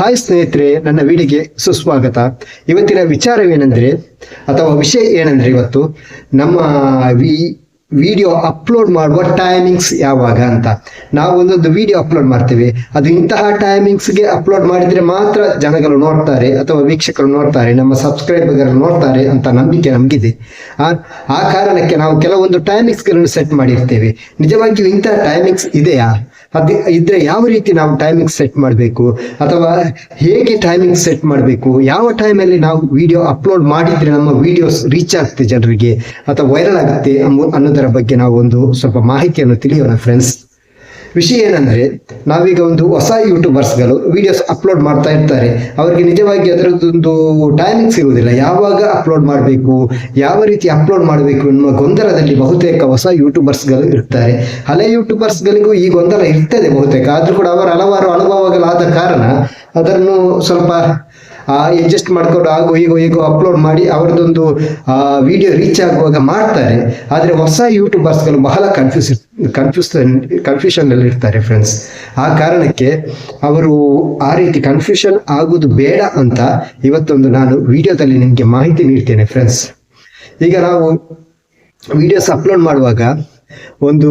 Hi ಸ್ನೇಹಿತರೆ, ನನ್ನ ವಿಡಿಯೋಗೆ ಸುಸ್ವಾಗತ. ಇವತ್ತಿನ ವಿಚಾರವೇನೆಂದರೆ, ಅಥವಾ ವಿಷಯ ಏನಂದ್ರೆ ಇವತ್ತು, ನಮ್ಮ ವಿ, ವಿಡಿಯೋ ಅಪ್ಲೋಡ್ ಮಾಡುವ ಟೈಮಿಂಗ್ಸ್ ಯಾವಾಗ ಅಂತ. ನಾವು ಒಂದೊಂದು ವಿಡಿಯೋ ಅಪ್ಲೋಡ್ ಮಾಡ್ತೇವೆ. ಅದು ಇಂತಹ ಟೈಮಿಂಗ್ಸ್ಗೆ ಅಪ್ಲೋಡ್ ಮಾಡಿದ್ರೆ ಮಾತ್ರ ಜನಗಳು ನೋಡ್ತಾರೆ, ಅಥವಾ ವೀಕ್ಷಕರು ನೋಡ್ತಾರೆ, ನಮ್ಮ ಸಬ್ಸ್ಕ್ರೈಬರ್ಗಳು ನೋಡ್ತಾರೆ ಅಂತ ನಂಬಿಕೆ ನಮಗಿದೆ. ಆ ಕಾರಣಕ್ಕೆ ನಾವು ಕೆಲವೊಂದು ಟೈಮಿಂಗ್ಸ್ಗಳನ್ನು ಸೆಟ್ ಮಾಡಿರ್ತೇವೆ. ನಿಜವಾಗಿಯೂ ಇಂತಹ ಟೈಮಿಂಗ್ಸ್ ಇದೆಯಾ? ಅದು ಇದ್ರೆ ಯಾವ ರೀತಿ ನಾವು ಟೈಮಿಂಗ್ ಸೆಟ್ ಮಾಡಬೇಕು? ಅಥವಾ ಹೇಗೆ ಟೈಮಿಂಗ್ ಸೆಟ್ ಮಾಡಬೇಕು? ಯಾವ ಟೈಮಲ್ಲಿ ನಾವು ವಿಡಿಯೋ ಅಪ್ಲೋಡ್ ಮಾಡಿದ್ರೆ ನಮ್ಮ ವಿಡಿಯೋಸ್ ರೀಚ್ ಆಗುತ್ತೆ ಜನರಿಗೆ ಅಥವಾ ವೈರಲ್ ಆಗುತ್ತೆ ಅನ್ನೋದರ ಬಗ್ಗೆ ನಾವು ಒಂದು ಸ್ವಲ್ಪ ಮಾಹಿತಿಯನ್ನು ತಿಳಿಯೋಣ ಫ್ರೆಂಡ್ಸ್ ವಿಷಯ ಏನಂದ್ರೆ, ನಾವೀಗ ಒಂದು ಹೊಸ ಯೂಟ್ಯೂಬರ್ಸ್ಗಳು ವಿಡಿಯೋಸ್ ಅಪ್ಲೋಡ್ ಮಾಡ್ತಾ ಇರ್ತಾರೆ. ಅವರಿಗೆ ನಿಜವಾಗಿ ಅದರದ್ದೊಂದು ಟೈಮಿಂಗ್ ಇರುವುದಿಲ್ಲ. ಯಾವಾಗ ಅಪ್ಲೋಡ್ ಮಾಡಬೇಕು, ಯಾವ ರೀತಿ ಅಪ್ಲೋಡ್ ಮಾಡಬೇಕು ಎನ್ನುವ ಗೊಂದಲದಲ್ಲಿ ಬಹುತೇಕ ಹೊಸ ಯೂಟ್ಯೂಬರ್ಸ್ಗಳು ಇರ್ತಾರೆ. ಹಳೆ ಯೂಟ್ಯೂಬರ್ಸ್ಗಳಿಗೂ ಈ ಗೊಂದಲ ಇರ್ತದೆ ಬಹುತೇಕ. ಆದರೂ ಕೂಡ ಅವರ ಹಲವಾರು ಅನುಭವಗಳಾದ ಕಾರಣ ಅದನ್ನು ಸ್ವಲ್ಪ ಅಡ್ಜಸ್ಟ್ ಮಾಡ್ಕೊಂಡು ಆಗೋ, ಹೀಗೋ ಹೀಗೋ ಅಪ್ಲೋಡ್ ಮಾಡಿ ಅವರದೊಂದು ವಿಡಿಯೋ ರೀಚ್ ಆಗುವಾಗ ಮಾಡ್ತಾರೆ. ಆದರೆ ಹೊಸ ಯೂಟ್ಯೂಬರ್ಸ್ಗಳು ಬಹಳ ಕನ್ಫ್ಯೂಸ್ ಕನ್ಫ್ಯೂಸ್ ಕನ್ಫ್ಯೂಷನ್ ಅಲ್ಲಿ ಇರ್ತಾರೆ ಫ್ರೆಂಡ್ಸ್ ಆ ಕಾರಣಕ್ಕೆ ಅವರು ಆ ರೀತಿ ಕನ್ಫ್ಯೂಷನ್ ಆಗುವುದು ಬೇಡ ಅಂತ ಇವತ್ತೊಂದು ನಾನು ವಿಡಿಯೋದಲ್ಲಿ ನಿಮಗೆ ಮಾಹಿತಿ ನೀಡ್ತೇನೆ ಫ್ರೆಂಡ್ಸ್ ಈಗ ನಾವು ವಿಡಿಯೋಸ್ ಅಪ್ಲೋಡ್ ಮಾಡುವಾಗ ಒಂದು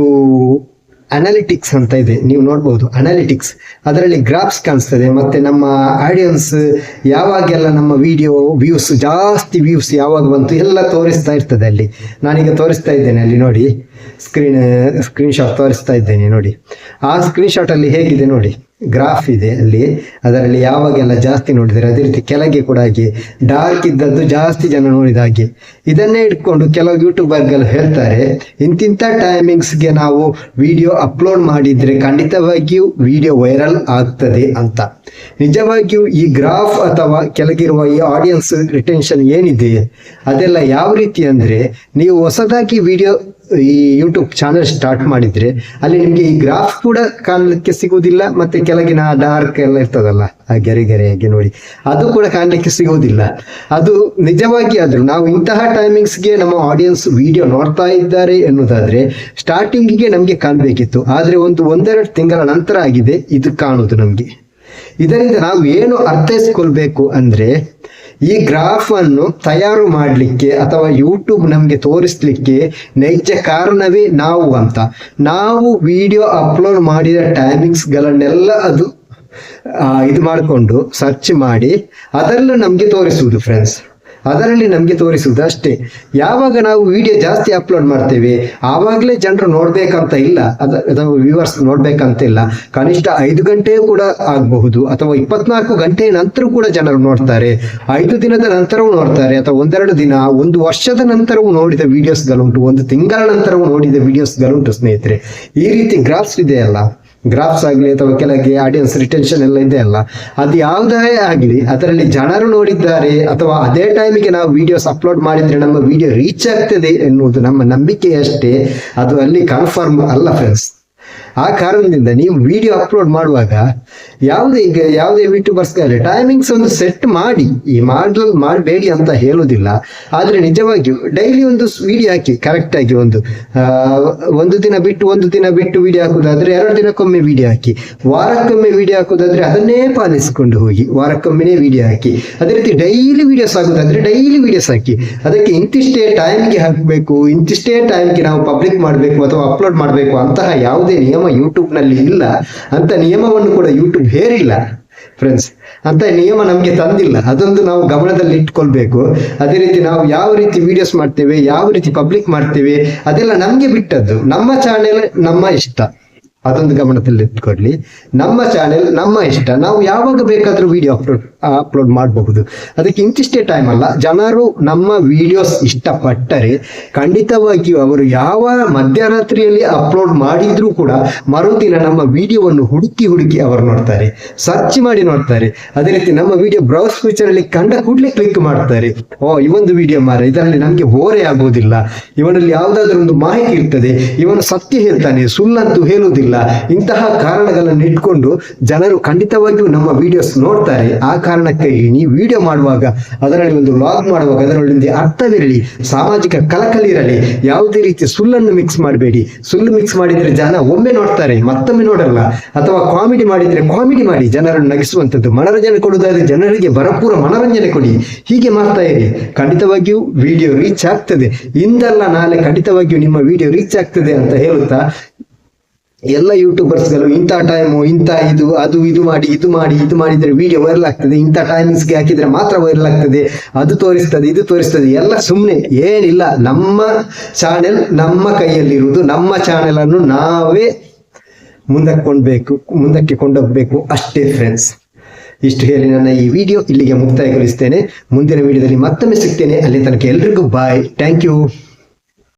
ಅನಾಲಿಟಿಕ್ಸ್ ಅಂತ ಇದೆ. ನೀವು ನೋಡ್ಬೋದು ಅನಾಲಿಟಿಕ್ಸ್ ಅದರಲ್ಲಿ ಗ್ರಾಫ್ಸ್ ಕಾಣಿಸ್ತದೆ, ಮತ್ತೆ ನಮ್ಮ ಆಡಿಯನ್ಸ್ ಯಾವಾಗೆಲ್ಲ ನಮ್ಮ ವಿಡಿಯೋ ವ್ಯೂಸ್ ಜಾಸ್ತಿ ವ್ಯೂಸ್ ಯಾವಾಗ ಬಂತು ಎಲ್ಲ ತೋರಿಸ್ತಾ ಇರ್ತದೆ ಅಲ್ಲಿ. ನಾನೀಗ ತೋರಿಸ್ತಾ ಇದ್ದೇನೆ ಅಲ್ಲಿ ನೋಡಿ. ಸ್ಕ್ರೀನ್ ಸ್ಕ್ರೀನ್ ಶಾಟ್ ತೋರಿಸ್ತಾ ಇದ್ದೇನೆ, ನೋಡಿ. ಆ ಸ್ಕ್ರೀನ್ ಶಾಟ್ ಅಲ್ಲಿ ಹೇಗಿದೆ ನೋಡಿ? ಗ್ರಾಫ್ ಇದೆ ಅಲ್ಲಿ. ಅದರಲ್ಲಿ ಯಾವಾಗೆಲ್ಲ ಜಾಸ್ತಿ ನೋಡಿದರೆ ಅದೇ ರೀತಿ ಕೆಳಗೆ ಕೂಡ ಹಾಗೆ. ಡಾರ್ಕ್ ಇದ್ದದ್ದು ಜಾಸ್ತಿ ಜನ ನೋಡಿದ ಹಾಗೆ. ಇದನ್ನೇ ಇಟ್ಕೊಂಡು ಕೆಲವು ಯೂಟ್ಯೂಬರ್ಗಳು ಹೇಳ್ತಾರೆ, ಇಂತಿಂಥ ಟೈಮಿಂಗ್ಸ್ಗೆ ನಾವು ವಿಡಿಯೋ ಅಪ್ಲೋಡ್ ಮಾಡಿದ್ರೆ ಖಂಡಿತವಾಗಿಯೂ ವಿಡಿಯೋ ವೈರಲ್ ಆಗ್ತದೆ ಅಂತ. ನಿಜವಾಗಿಯೂ ಈ ಗ್ರಾಫ್ ಅಥವಾ ಕೆಳಗಿರುವ ಈ ಆಡಿಯನ್ಸ್ ರಿಟೆನ್ಷನ್ ಏನಿದೆ? ಅದೆಲ್ಲ ಯಾವ ರೀತಿ ಅಂದ್ರೆ, ನೀವು ಹೊಸದಾಗಿ ವಿಡಿಯೋ ಈ ಯೂಟ್ಯೂಬ್ ಚಾನಲ್ ಸ್ಟಾರ್ಟ್ ಮಾಡಿದ್ರೆ ಅಲ್ಲಿ ನಿಮಗೆ ಈ ಗ್ರಾಫ್ ಕೂಡ ಕಾಣಲಿಕ್ಕೆ ಸಿಗುವುದಿಲ್ಲ ಮತ್ತೆ ಕೆಳಗಿನ ಡಾರ್ಕ್ ಎಲ್ಲ ಇರ್ತದಲ್ಲ, ಆ ಗೆರೆ ಗೆರೆಯಾಗಿ ನೋಡಿ, ಅದು ಕೂಡ ಕಾಣಲಿಕ್ಕೆ ಸಿಗುವುದಿಲ್ಲ. ಅದು ನಿಜವಾಗಿ ಆದ್ರೂ ನಾವು ಇಂತಹ ಟೈಮಿಂಗ್ಸ್ಗೆ ನಮ್ಮ ಆಡಿಯನ್ಸ್ ವಿಡಿಯೋ ನೋಡ್ತಾ ಇದ್ದಾರೆ ಎನ್ನುವುದಾದ್ರೆ ಸ್ಟಾರ್ಟಿಂಗಿಗೆ ನಮಗೆ ಕಾಣಬೇಕಿತ್ತು. ಆದ್ರೆ ಒಂದು ಒಂದೆರಡು ತಿಂಗಳ ನಂತರ ಆಗಿದೆ, ಇದು ಕಾಣುವುದು ನಮಗೆ. ಇದರಿಂದ ನಾವು ಏನು ಅರ್ಥೈಸ್ಕೊಳ್ಬೇಕು ಅಂದ್ರೆ ಈ ಗ್ರಾಫ್ ಅನ್ನು ತಯಾರು ಮಾಡಲಿಕ್ಕೆ ಅಥವಾ ಯೂಟ್ಯೂಬ್ ನಮಗೆ ತೋರಿಸಲಿಕ್ಕೆ ನೈಜ ಕಾರಣವೇ ನಾವು ಅಂತ. ನಾವು ವಿಡಿಯೋ ಅಪ್ಲೋಡ್ ಮಾಡಿದ ಟೈಮಿಂಗ್ಸ್ಗಳನ್ನೆಲ್ಲ ಅದು ಇದು ಮಾಡಿಕೊಂಡು ಸರ್ಚ್ ಮಾಡಿ, ಅದೆಲ್ಲ ನಮಗೆ ತೋರಿಸುವುದು ಫ್ರೆಂಡ್ಸ್ ಅದರಲ್ಲಿ ನಮಗೆ ತೋರಿಸುವುದು ಅಷ್ಟೇ ಯಾವಾಗ ನಾವು ವಿಡಿಯೋ ಜಾಸ್ತಿ ಅಪ್ಲೋಡ್ ಮಾಡ್ತೇವೆ, ಆವಾಗಲೇ ಜನರು ನೋಡ್ಬೇಕಂತ ಇಲ್ಲ. ಅದು ವ್ಯೂವರ್ಸ್ ನೋಡಬೇಕಂತ ಇಲ್ಲ. ಕನಿಷ್ಠ ಐದು ಗಂಟೆ ಕೂಡ ಆಗಬಹುದು, ಅಥವಾ ಇಪ್ಪತ್ನಾಲ್ಕು ಗಂಟೆಯ ನಂತರ ಕೂಡ ಜನರು ನೋಡ್ತಾರೆ. ಐದು ದಿನದ ನಂತರವೂ ನೋಡ್ತಾರೆ, ಅಥವಾ ಒಂದೆರಡು ದಿನ, ಒಂದು ವರ್ಷದ ನಂತರವೂ ನೋಡಿದ ವಿಡಿಯೋಸ್ಗಳುಂಟು ಒಂದು ತಿಂಗಳ ನಂತರವೂ ನೋಡಿದ ವಿಡಿಯೋಸ್ಗಳುಂಟು ಸ್ನೇಹಿತರೆ. ಈ ರೀತಿ ಗ್ರಾಫ್ಸ್ ಇದೆಯಲ್ಲ ಗ್ರಾಫ್ಸ್ ಆಗಲಿ ಅಥವಾ ಕೆಲಗೆ ಆಡಿಯನ್ಸ್ ರಿಟೆನ್ಷನ್ ಎಲ್ಲ ಇದೆ ಅಲ್ಲ, ಅದು ಯಾವುದೇ ಆಗಲಿ, ಅದರಲ್ಲಿ ಜನರು ನೋಡಿದ್ದಾರೆ, ಅಥವಾ ಅದೇ ಟೈಮಿಗೆ ನಾವು ವಿಡಿಯೋಸ್ ಅಪ್ಲೋಡ್ ಮಾಡಿದ್ರೆ ನಮ್ಮ ವಿಡಿಯೋ ರೀಚ್ ಆಗ್ತದೆ ಎನ್ನುವುದು ನಮ್ಮ ನಂಬಿಕೆಯಷ್ಟೇ. ಅದು ಅಲ್ಲಿ ಕನ್ಫರ್ಮ್ ಅಲ್ಲ ಫ್ರೆಂಡ್ಸ್ ಆ ಕಾರಣದಿಂದ ನೀವು ವಿಡಿಯೋ ಅಪ್ಲೋಡ್ ಮಾಡುವಾಗ ಯಾವುದೇ ಈಗ ಯಾವುದೇ ಯೂಟ್ಯೂಬರ್ಸ್ಗಾದ್ರೆ ಟೈಮಿಂಗ್ಸ್ ಒಂದು ಸೆಟ್ ಮಾಡಿ, ಈ ಮಾಡಲು ಮಾಡಬೇಡಿ ಅಂತ ಹೇಳುವುದಿಲ್ಲ. ಆದರೆ ನಿಜವಾಗಿಯೂ ಡೈಲಿ ಒಂದು ವಿಡಿಯೋ ಹಾಕಿ ಕರೆಕ್ಟ್ ಆಗಿ ಒಂದು ಒಂದು ದಿನ ಬಿಟ್ಟು ಒಂದು ದಿನ ಬಿಟ್ಟು ವಿಡಿಯೋ ಹಾಕುದಾದ್ರೆ ಎರಡು ದಿನಕ್ಕೊಮ್ಮೆ ವಿಡಿಯೋ ಹಾಕಿ, ವಾರಕ್ಕೊಮ್ಮೆ ವಿಡಿಯೋ ಹಾಕುದಾದ್ರೆ ಅದನ್ನೇ ಪಾಲಿಸಿಕೊಂಡು ಹೋಗಿ, ವಾರಕ್ಕೊಮ್ಮೆನೇ ವಿಡಿಯೋ ಹಾಕಿ. ಅದೇ ರೀತಿ ಡೈಲಿ ವಿಡಿಯೋಸ್ ಹಾಕೋದಾದರೆ ಡೈಲಿ ವಿಡಿಯೋಸ್ ಹಾಕಿ. ಅದಕ್ಕೆ ಇಂತಿಷ್ಟೇ ಟೈಮ್ಗೆ ಹಾಕಬೇಕು, ಇಂತಿಷ್ಟೇ ಟೈಮ್ಗೆ ನಾವು ಪಬ್ಲಿಕ್ ಮಾಡಬೇಕು ಅಥವಾ ಅಪ್ಲೋಡ್ ಮಾಡಬೇಕು ಅಂತಹ ಯಾವುದೇ ನಿಯಮ ಯೂಟ್ಯೂಬ್ನಲ್ಲಿ ಇಲ್ಲ, ಅಂತ ನಿಯಮವನ್ನು ಕೂಡ ಯೂಟ್ಯೂಬ್ ಹೇರಿಲ್ಲ ಫ್ರೆಂಡ್ಸ್ ಅಂತ ನಿಯಮ ನಮಗೆ ತಂದಿಲ್ಲ. ಅದೊಂದು ನಾವು ಗಮನದಲ್ಲಿ ಇಟ್ಕೊಳ್ಬೇಕು. ಅದೇ ರೀತಿ ನಾವು ಯಾವ ರೀತಿ ವಿಡಿಯೋಸ್ ಮಾಡ್ತೇವೆ, ಯಾವ ರೀತಿ ಪಬ್ಲಿಕ್ ಮಾಡ್ತೇವೆ, ಅದೆಲ್ಲ ನಮಗೆ ಬಿಟ್ಟದ್ದು. ನಮ್ಮ ಚಾನೆಲ್ ನಮ್ಮ ಇಷ್ಟ. ಅದೊಂದು ಗಮನದಲ್ಲಿ ಇಟ್ಕೊಳ್ಳಿ. ನಮ್ಮ ಚಾನೆಲ್ ನಮ್ಮ ಇಷ್ಟ. ನಾವು ಯಾವಾಗ ಬೇಕಾದರೂ ವಿಡಿಯೋ ಅಪ್ಲೋಡ್ ಅಪ್ಲೋಡ್ ಮಾಡಬಹುದು. ಅದಕ್ಕೆ ಇಂತಿಷ್ಟೇ ಟೈಮ್ ಅಲ್ಲ. ಜನರು ನಮ್ಮ ವಿಡಿಯೋಸ್ ಇಷ್ಟಪಟ್ಟರೆ ಖಂಡಿತವಾಗಿಯೂ ಅವರು ಯಾವ ಮಧ್ಯರಾತ್ರಿಯಲ್ಲಿ ಅಪ್ಲೋಡ್ ಮಾಡಿದ್ರೂ ಕೂಡ ಮರುದಿನ ನಮ್ಮ ವಿಡಿಯೋವನ್ನು ಹುಡುಕಿ ಹುಡುಕಿ ಅವರು ನೋಡ್ತಾರೆ. ಸರ್ಚ್ ಮಾಡಿ ನೋಡ್ತಾರೆ. ಅದೇ ರೀತಿ ನಮ್ಮ ವಿಡಿಯೋ ಬ್ರೌಸ್ ಫೀಚರ್ ಅಲ್ಲಿ ಕಂಡ ಕೂಡಲೇ ಕ್ಲಿಕ್ ಮಾಡ್ತಾರೆ. ಓ ಇವೊಂದು ವಿಡಿಯೋ ಮಾರ. ಇದರಲ್ಲಿ ನಮಗೆ ಓರೆ ಆಗುವುದಿಲ್ಲ. ಇವನಲ್ಲಿ ಯಾವುದಾದ್ರೂ ಒಂದು ಮಾಹಿತಿ ಇರ್ತದೆ. ಇವನು ಸತ್ಯ ಹೇಳ್ತಾನೆ. ಸುಳ್ಳಂತೂ ಹೇಳುವುದಿಲ್ಲ. ಆಗುವುದಿಲ್ಲ ಇಂತಹ ಕಾರಣಗಳನ್ನು ಇಟ್ಕೊಂಡು ಜನರು ಖಂಡಿತವಾಗಿಯೂ ನಮ್ಮ ವಿಡಿಯೋಸ್ ನೋಡ್ತಾರೆ. ಆ ಕಾರಣಕ್ಕಾಗಿ ನೀವು ವಿಡಿಯೋ ಮಾಡುವಾಗ, ಅದರಲ್ಲಿ ಒಂದು ವ್ಲಾಗ್ ಮಾಡುವಾಗ ಅದರಲ್ಲಿ ಅರ್ಥವಿರಲಿ, ಸಾಮಾಜಿಕ ಕಲಕಲಿ ಇರಲಿ, ಯಾವುದೇ ರೀತಿ ಸುಳ್ಳನ್ನು ಮಿಕ್ಸ್ ಮಾಡಬೇಡಿ. ಸುಳ್ಳು ಮಿಕ್ಸ್ ಮಾಡಿದ್ರೆ ಜನ ಒಮ್ಮೆ ನೋಡ್ತಾರೆ, ಮತ್ತೊಮ್ಮೆ ನೋಡಲ್ಲ. ಅಥವಾ ಕಾಮಿಡಿ ಮಾಡಿದ್ರೆ ಕಾಮಿಡಿ ಮಾಡಿ, ಜನರನ್ನು ನಗಿಸುವಂಥದ್ದು. ಮನರಂಜನೆ ಕೊಡುವುದಾದ್ರೆ ಜನರಿಗೆ ಭರಪೂರ ಮನರಂಜನೆ ಕೊಡಿ. ಹೀಗೆ ಮಾಡ್ತಾ ಇರಿ. ಖಂಡಿತವಾಗಿಯೂ ವಿಡಿಯೋ ರೀಚ್ ಆಗ್ತದೆ. ಇಂದಲ್ಲ ನಾಳೆ ಖಂಡಿತವಾಗಿಯೂ ನಿಮ್ಮ ವಿಡಿಯೋ ರೀಚ್ ಆಗ್ತದೆ ಅಂತ ಹೇಳುತ್ತಾ ಎಲ್ಲ ಯೂಟ್ಯೂಬರ್ಸ್ಗಳು ಇಂಥ ಟೈಮು ಇಂಥ ಇದು, ಅದು ಇದು ಮಾಡಿ ಇದು ಮಾಡಿ, ಇದು ಮಾಡಿದ್ರೆ ವಿಡಿಯೋ ವೈರಲ್ ಆಗ್ತದೆ. ಇಂಥ ಟೈಮಿಂಗ್ಸ್ಗೆ ಹಾಕಿದ್ರೆ ಮಾತ್ರ ವೈರಲ್ ಆಗ್ತದೆ. ಅದು ತೋರಿಸ್ತದೆ, ಇದು ತೋರಿಸ್ತದೆ. ಎಲ್ಲ ಸುಮ್ಮನೆ ಏನಿಲ್ಲ. ನಮ್ಮ ಚಾನೆಲ್ ನಮ್ಮ ಕೈಯಲ್ಲಿರುವುದು, ನಮ್ಮ ಚಾನೆಲನ್ನು ನಾವೇ ಮುಂದಕ್ಕೆ ಕೊಂಡ್ಬೇಕು, ಮುಂದಕ್ಕೆ ಕೊಂಡೋಗ್ಬೇಕು. ಅಷ್ಟೇ ಫ್ರೆಂಡ್ಸ್ ಇಷ್ಟು ಹೇಳಿ ನನ್ನ ಈ ವಿಡಿಯೋ ಇಲ್ಲಿಗೆ ಮುಕ್ತಾಯಗೊಳಿಸ್ತೇನೆ. ಮುಂದಿನ ವಿಡಿಯೋದಲ್ಲಿ ಮತ್ತೊಮ್ಮೆ ಸಿಗ್ತೇನೆ. ಅಲ್ಲಿ ತನಕ ಎಲ್ರಿಗೂ ಬಾಯ್ ಥ್ಯಾಂಕ್ ಯು